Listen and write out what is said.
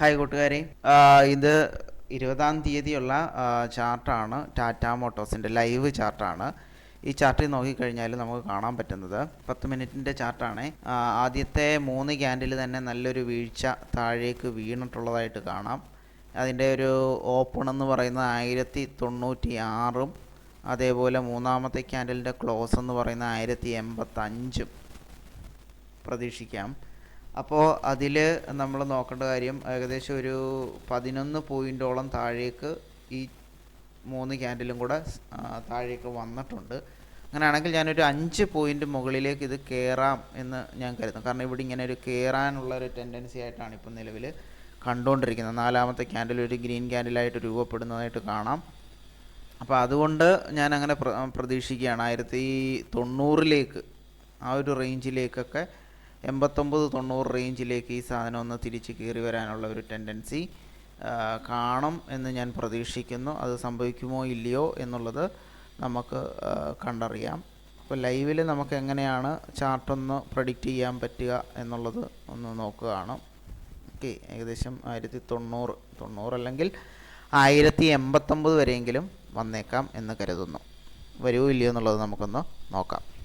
Hi കൂട്ടുകാരെ. ഇത് ഇരുപതാം തീയതിയുള്ള ചാർട്ടാണ് ടാറ്റ മോട്ടോഴ്സിന്റെ ലൈവ് ചാർട്ടാണ്. ഈ ചാർട്ടിൽ നോക്കിക്കഴിഞ്ഞാൽ നമുക്ക് കാണാൻ പറ്റുന്നത്. പത്ത് മിനിറ്റിന്റെ ചാർട്ടാണ്. ആദ്യത്തെ മൂന്ന് ക്യാൻഡിൽ തന്നെ നല്ലൊരു വീഴ്ച താഴേക്ക് വീണിട്ടുള്ളതായിട്ട് കാണാം. അതിന്റെ ഒരു ഓപ്പൺ എന്ന് പറയുന്നത് ആയിരത്തി തൊണ്ണൂറ്റി ആറും അതേപോലെ മൂന്നാമത്തെ ക്യാൻഡലിന്റെ ക്ലോസ് എന്ന് പറയുന്ന ആയിരത്തി എൺപത്തഞ്ചും. പ്രതീക്ഷിക്കാം. അപ്പോൾ അതിൽ നമ്മൾ നോക്കേണ്ട കാര്യം ഏകദേശം ഒരു പതിനൊന്ന് പോയിന്റോളം താഴേക്ക് ഈ മൂന്ന് ക്യാൻഡിലും കൂടെ താഴേക്ക് വന്നിട്ടുണ്ട്. അങ്ങനെയാണെങ്കിൽ ഞാനൊരു അഞ്ച് പോയിന്റ് മുകളിലേക്ക് ഇത് കയറാം എന്ന് ഞാൻ കരുതുന്നു. കാരണം ഇവിടെ ഇങ്ങനെ ഒരു കയറാനുള്ള ഒരു ടെൻഡൻസി ആയിട്ടാണ് ഇപ്പം നിലവിൽ കണ്ടുകൊണ്ടിരിക്കുന്നത് നാലാമത്തെ ക്യാൻഡിൽ ഒരു ഗ്രീൻ ക്യാൻഡിലായിട്ട് രൂപപ്പെടുന്നതായിട്ട് കാണാം. അപ്പോൾ അതുകൊണ്ട് ഞാൻ അങ്ങനെ പ്ര പ്രതീക്ഷിക്കുകയാണ്. ആയിരത്തി തൊണ്ണൂറിലേക്ക് ആ ഒരു റേഞ്ചിലേക്കൊക്കെ എൺപത്തൊമ്പത് തൊണ്ണൂറ് റേഞ്ചിലേക്ക് ഈ സാധനം ഒന്ന് തിരിച്ച് കയറി വരാനുള്ള ഒരു ടെൻഡൻസി കാണും എന്ന് ഞാൻ പ്രതീക്ഷിക്കുന്നു. അത് സംഭവിക്കുമോ ഇല്ലയോ എന്നുള്ളത് നമുക്ക് കണ്ടറിയാം. അപ്പോൾ ലൈവിൽ നമുക്ക് എങ്ങനെയാണ് ചാർട്ടൊന്ന് പ്രഡിക്റ്റ് ചെയ്യാൻ പറ്റുക എന്നുള്ളത് ഒന്ന് നോക്കുകയാണ്. ഓക്കെ ഏകദേശം ആയിരത്തി തൊണ്ണൂറ് തൊണ്ണൂറ് അല്ലെങ്കിൽ ആയിരത്തി എൺപത്തൊമ്പത് വരെയെങ്കിലും വന്നേക്കാം എന്ന് കരുതുന്നു. വരുമോ ഇല്ലയോ എന്നുള്ളത് നമുക്കൊന്ന് നോക്കാം.